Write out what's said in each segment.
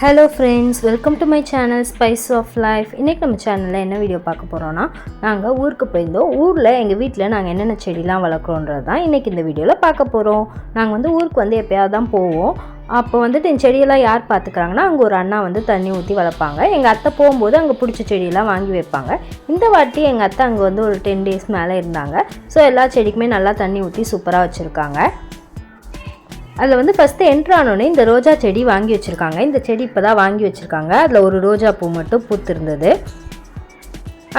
Hello friends welcome to my channel spice of life இன்றைக்கி நம்ம சேனலில் என்ன வீடியோ பார்க்க போகிறோன்னா நாங்கள் ஊருக்கு போயிருந்தோம். ஊரில் எங்கள் வீட்டில் நாங்கள் என்னென்ன செடிலாம் வளர்க்குறோன்றது தான் இன்றைக்கி இந்த வீடியோவில் பார்க்க போகிறோம் நாங்கள் வந்து ஊருக்கு வந்து எப்போயாவது தான் போவோம். அப்போ வந்துட்டு இந்த செடியெல்லாம் யார் பார்த்துக்கிறாங்கன்னா அங்கே ஒரு அண்ணா வந்து தண்ணி ஊற்றி வளர்ப்பாங்க. எங்கள் அத்தை போகும்போது அங்கே பிடிச்ச செடியெல்லாம் வாங்கி வைப்பாங்க. இந்த வாட்டி எங்கள் அத்தை அங்கே வந்து ஒரு டென் டேஸ் மேலே இருந்தாங்க. ஸோ எல்லா செடிக்குமே நல்லா தண்ணி ஊற்றி சூப்பராக வச்சுருக்காங்க. அதில் வந்து ஃபஸ்ட்டு என்ட்ரானோடனே இந்த ரோஜா செடி வாங்கி வச்சுருக்காங்க. இந்த செடி இப்போ தான் வாங்கி வச்சுருக்காங்க. அதில் ஒரு ரோஜா பூ மட்டும் பூத்திருந்தது.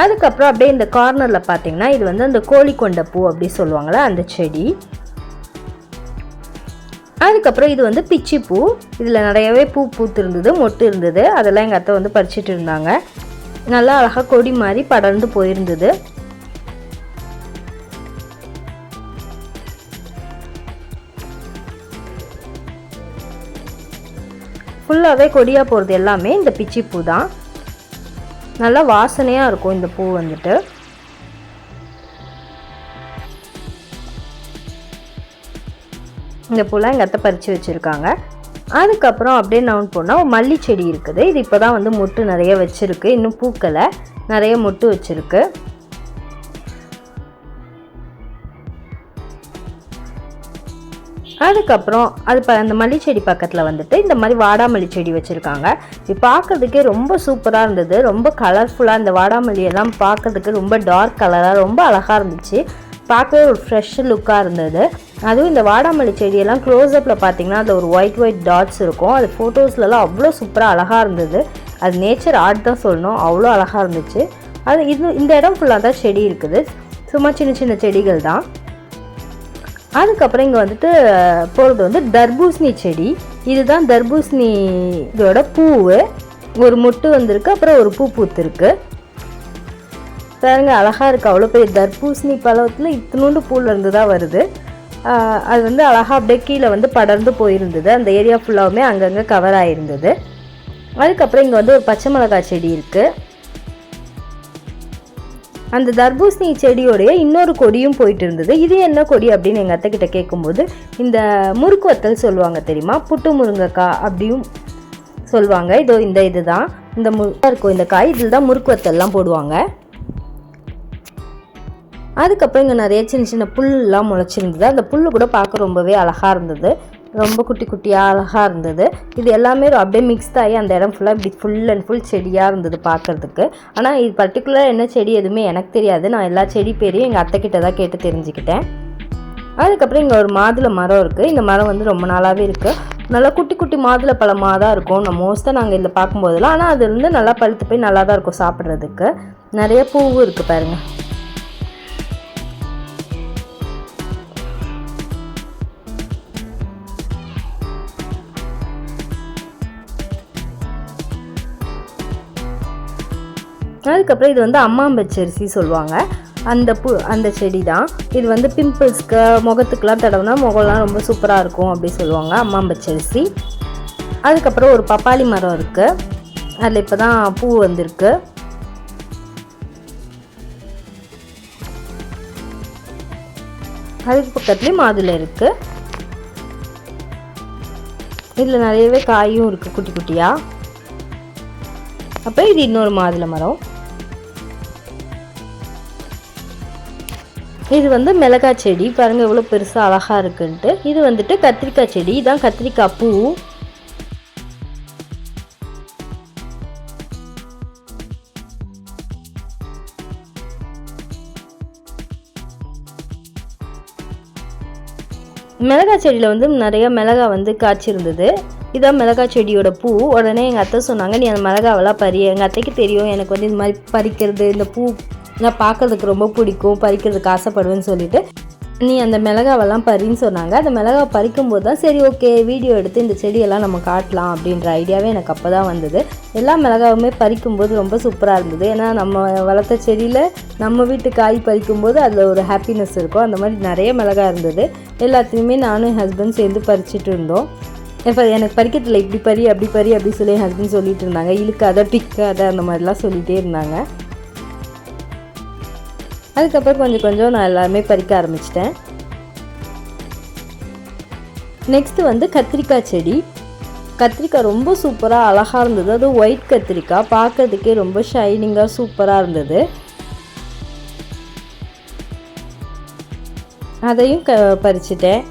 அதுக்கப்புறம் அப்படியே இந்த கார்னரில் பார்த்தீங்கன்னா இது வந்து அந்த கோழி கொண்ட பூ அப்படி சொல்லுவாங்களே அந்த செடி. அதுக்கப்புறம் இது வந்து பிச்சி பூ. இதில் நிறையவே பூ பூத்திருந்தது மொட்டு இருந்தது. அதெல்லாம் எங்கள் அத்தை வந்து பறிச்சிட்டு இருந்தாங்க. நல்லா அழகாக கொடி மாதிரி படர்ந்து போயிருந்தது. ஃபுல்லாகவே கொடியாக போகிறது எல்லாமே இந்த பிச்சி பூ தான் நல்லா வாசனையாக இருக்கும் இந்த பூ வந்துட்டு. இந்த பூலாம் எங்கள் அத்தை பறித்து வச்சுருக்காங்க. அதுக்கப்புறம் அப்படியே நவுன் போனால் மல்லி செடி இருக்குது. இது இப்போ தான் வந்து மொட்டு நிறைய வச்சுருக்கு. இன்னும் பூக்களை நிறைய மொட்டு வச்சுருக்கு. அதுக்கப்புறம் அது ப அந்த மல்லி செடி பக்கத்தில் வந்துட்டு இந்த மாதிரி வாடாமல்லி செடி வச்சுருக்காங்க. இது பார்க்கறதுக்கே ரொம்ப சூப்பராக இருந்தது. ரொம்ப கலர்ஃபுல்லாக இந்த வாடாமல்லி எல்லாம் பார்க்கறதுக்கு ரொம்ப டார்க் கலராக ரொம்ப அழகாக இருந்துச்சு. பார்க்கவே ஒரு ஃப்ரெஷ் லுக்காக இருந்தது. அதுவும் இந்த வாடாமல்லி செடியெல்லாம் க்ளோஸ்அப்பில் பார்த்தீங்கன்னா அதில் ஒரு ஒயிட் ஒயிட் டாட்ஸ் இருக்கும். அது ஃபோட்டோஸ்லலாம் அவ்வளோ சூப்பராக அழகாக இருந்தது. அது நேச்சர் ஆர்ட் தான் சொல்லணும். அவ்வளோ அழகாக இருந்துச்சு. அது இது இந்த இடம் ஃபுல்லாக தான் செடி இருக்குது. சும்மா சின்ன சின்ன செடிகள் தான். அதுக்கப்புறம் இங்கே வந்துட்டு போகிறது வந்து தர்பூசணி செடி. இதுதான் தர்பூசணி இதோட பூவு. ஒரு மொட்டு வந்திருக்கு அப்புறம் ஒரு பூ பூத்துருக்கு. பாருங்க அழகாக இருக்குது அவ்வளோ பெரிய தர்பூசணி பழத்தில் இத்தினோண்டு பூலேருந்து தான் வருது. அது வந்து அழகாக அப்படியே கீழே வந்து படர்ந்து போயிருந்தது. அந்த ஏரியா ஃபுல்லாகவுமே அங்கங்கே கவர் ஆகிருந்தது அதுக்கப்புறம் இங்கே வந்து ஒரு பச்சை மிளகாய் செடி இருக்குது அந்த தர்பூசணி செடியோடைய இன்னொரு கொடியும் போயிட்டு இருந்தது இது என்ன கொடி அப்படின்னு எங்கள் அத்தை கிட்ட கேட்கும்போது இந்த முறுக்கு வத்தல் சொல்லுவாங்க தெரியுமா? புட்டு முருங்கைக்காய் அப்படியும் சொல்லுவாங்க. இதோ இந்த இதுதான். இந்த மு இருக்கும் இந்த காய் இதில் தான் முறுக்கு வத்தல்லாம் போடுவாங்க. அதுக்கப்புறம் இங்கே நிறைய சின்ன சின்ன புல்லாம் முளைச்சிருந்தது. அந்த புல் கூட பார்க்க ரொம்பவே அழகாக இருந்தது. ரொம்ப குட்டி குட்டியாக அழகாக இருந்தது. இது எல்லாமே அப்படியே மிக்ஸ் ஆகி அந்த இடம் ஃபுல்லாக இப்படி ஃபுல் அண்ட் ஃபுல் செடியாக இருந்தது பார்க்குறதுக்கு ஆனால் இது பர்டிகுலராக என்ன செடி எதுவுமே எனக்கு தெரியாது. நான் எல்லா செடி பேரையும் எங்கள் அத்தைக்கிட்ட தான் கேட்டு தெரிஞ்சுக்கிட்டேன். அதுக்கப்புறம் இங்கே ஒரு மாதுளை மரம் இருக்குது இந்த மரம் வந்து ரொம்ப நாளாகவே இருக்குது நல்லா குட்டி குட்டி மாதுளை பழமாக தான் இருக்கும். நம்ம மோஸ்ட்டாக நாங்கள் இதில் பார்க்கும்போதெல்லாம். ஆனால் அது வந்து நல்லா பழுத்து போய் நல்லா தான் இருக்கும் சாப்பிட்றதுக்கு. நிறைய பூவும் இருக்குது பாருங்கள் அதுக்கப்புறம் இது வந்து அம்மாம்பச்சரிசி சொல்லுவாங்க. அந்த பூ அந்த செடி தான் இது வந்து பிம்பிள்ஸ்க்கு முகத்துக்கெலாம் தடவுனா முகம்லாம் ரொம்ப சூப்பராக இருக்கும் அப்படி சொல்லுவாங்க அம்மாம்பச்சரிசி அதுக்கப்புறம் ஒரு பப்பாளி மரம் இருக்குது அதில் இப்போ தான் பூ வந்திருக்கு. அதுக்கு பக்கத்துலேயும் மாதுளை இருக்குது இதில் நிறையவே காயும் இருக்குது குட்டி குட்டியாக அப்புறம் இது இன்னொரு மாதுளை மரம். இது வந்து மிளகாய் செடி. பாருங்க எவ்வளோ பெருசாக அழகாக இருக்குன்ட்டு. இது வந்துட்டு கத்திரிக்காய் செடி. இதான் கத்திரிக்காய் பூ. மிளகாய் செடியில் வந்து நிறைய மிளகாய் வந்து காய்ச்சிருந்தது. இதான் மிளகாய் செடியோட பூ. உடனே எங்கள் அத்தை சொன்னாங்க நீ அந்த மிளகாவெல்லாம் பறி எங்கள் அத்தைக்கு தெரியும் எனக்கு வந்து இந்த மாதிரி பறிக்கிறது இந்த பூ நான் பார்க்கறதுக்கு ரொம்ப பிடிக்கும் பறிக்கிறதுக்கு ஆசைப்படுவேன்னு சொல்லிட்டு நீ அந்த மிளகாவெல்லாம் பறின்னு சொன்னாங்க. அந்த மிளகாவை பறிக்கும்போது தான் சரி ஓகே வீடியோ எடுத்து இந்த செடியெல்லாம் நம்ம காட்டலாம் அப்படின்ற ஐடியாவே எனக்கு அப்போ தான் வந்தது. எல்லா மிளகாவுமே பறிக்கும்போது ரொம்ப சூப்பராக இருந்தது. ஏன்னா நம்ம வளர்த்த செடியில் நம்ம வீட்டு காய் பறிக்கும்போது அதில் ஒரு ஹாப்பினஸ் இருக்கும். அந்த மாதிரி நிறைய மிளகா இருந்தது. எல்லாத்தையுமே நானும் என் ஹஸ்பண்ட் சேர்ந்து பறிச்சிட்டு இருந்தோம். இப்போ எனக்கு பறிக்கிறதுல இப்படி பறி அப்படி பறி அப்படி சொல்லி என் ஹஸ்பண்ட் சொல்லிட்டு இருந்தாங்க. இழுக்காத பிக்காத அந்த மாதிரிலாம் சொல்லிகிட்டே இருந்தாங்க. அதுக்கப்புறம் கொஞ்சம் கொஞ்சம் நான் எல்லாமே பறிக்க ஆரம்பிச்சிட்டேன். நெக்ஸ்ட்டு வந்து கத்திரிக்காய் செடி. கத்திரிக்காய் ரொம்ப சூப்பராக அழகாக இருந்தது. அதுவும் ஒயிட் கத்திரிக்காய். பார்க்கறதுக்கே ரொம்ப ஷைனிங்காக சூப்பராக இருந்தது. அதையும் க பறிச்சிட்டேன்.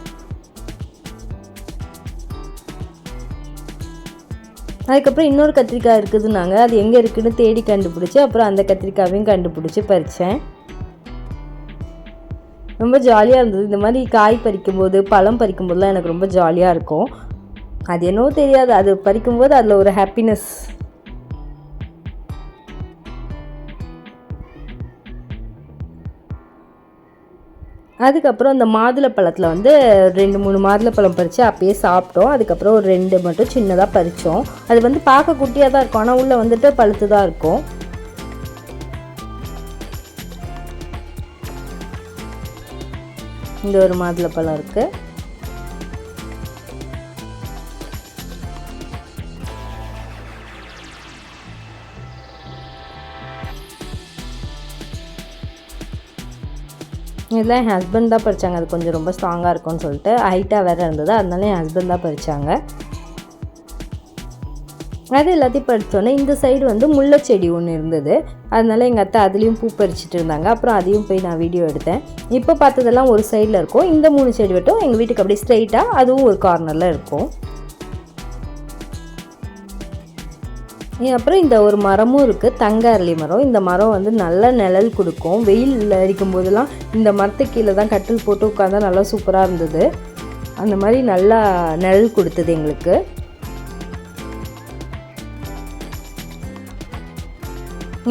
அதுக்கப்புறம் இன்னொரு கத்திரிக்காய் இருக்குதுன்னாங்க. அது எங்கே இருக்குதுன்னு தேடி கண்டுபிடிச்சி அப்புறம் அந்த கத்திரிக்காவையும் கண்டுபிடிச்சி பறித்தேன் ரொம்ப ஜாலியாக இருந்தது. இந்த மாதிரி காய் பறிக்கும் போது பழம் பறிக்கும் பறிக்கும்போதெல்லாம் எனக்கு ரொம்ப ஜாலியாக இருக்கும். அது என்னவோ தெரியாது. அது பறிக்கும்போது அதில் ஒரு ஹாப்பினஸ் அதுக்கப்புறம் அந்த மாதுளப்பழத்தில் வந்து ரெண்டு மூணு மாதுளப்பழம் பறித்து அப்பயே சாப்பிட்டோம். அதுக்கப்புறம் ஒரு ரெண்டு மட்டும் சின்னதாக பறித்தோம் அது வந்து பார்க்க குட்டியாக தான் இருக்கும். ஆனால் உள்ளே வந்துட்டு பழுத்து தான் இருக்கும். இந்த ஒரு மாதுளப்பழம் இருக்குது இதெல்லாம் என் ஹஸ்பண்ட் தான் பறித்தாங்க அது கொஞ்சம் ரொம்ப ஸ்ட்ராங்காக இருக்கும்னு சொல்லிட்டு ஹைட்டாக வேறு இருந்தது. அதனால என் ஹஸ்பண்ட் தான் பறித்தாங்க அது எல்லாத்தையும் பறித்தோன்னே இந்த சைடு வந்து முல்லை செடி ஒன்று இருந்தது. அதனால் எங்கள் அத்தை அதுலேயும் பூ பறிச்சிட்டு இருந்தாங்க. அப்புறம் அதையும் போய் நான் வீடியோ எடுத்தேன். இப்போ பார்த்ததெல்லாம் ஒரு சைடில் இருக்கும். இந்த மூணு செடி மட்டும் எங்கள் வீட்டுக்கு அப்படியே ஸ்ட்ரைட்டாக அதுவும் ஒரு கார்னரில் இருக்கும். அப்புறம் இந்த ஒரு மரமும் இருக்குது தங்க அரளி மரம். இந்த மரம் வந்து நல்ல நிழல் கொடுக்கும். வெயில் அடிக்கும் போதெல்லாம் இந்த மரத்துக்கு கீழே தான் கட்டில் போட்டு உட்காந்தா நல்லா சூப்பராக இருந்தது. அந்த மாதிரி நல்லா நிழல் கொடுத்தது எங்களுக்கு.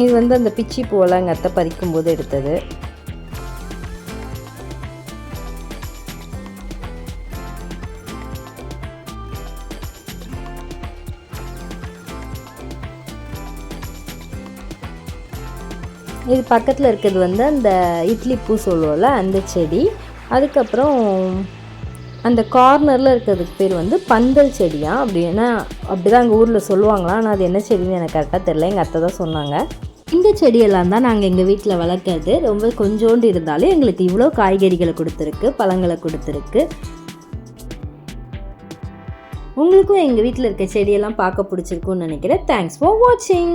இது வந்து அந்த பிச்சி பூவெல்லாம் எங்கள் அத்தை பறிக்கும் போது எடுத்தது. இது பக்கத்தில் இருக்கிறது வந்து அந்த இட்லி பூ சொல்லுவோம்ல அந்த செடி. அதுக்கப்புறம் அந்த கார்னரில் இருக்கிறதுக்கு பேர் வந்து பந்தல் செடியா? அப்படின்னா அப்படி தான் எங்கள் ஊரில் சொல்லுவாங்களாம் ஆனால் அது என்ன செடின்னு எனக்கு கரெக்டாக தெரில எங்கள் அத்தை தான் சொன்னாங்க. இந்த செடியெல்லாம் தான் நாங்கள் எங்கள் வீட்டில் வளர்க்குறது. ரொம்ப கொஞ்சோண்டு இருந்தாலும் எங்களுக்கு இவ்வளோ காய்கறிகளை கொடுத்துருக்கு பழங்களை கொடுத்துருக்கு. உங்களுக்கும் எங்கள் வீட்டில் இருக்க செடியெல்லாம் பார்க்க பிடிச்சிருக்குன்னு நினைக்கிறேன். தேங்க்ஸ் ஃபார் வாட்சிங்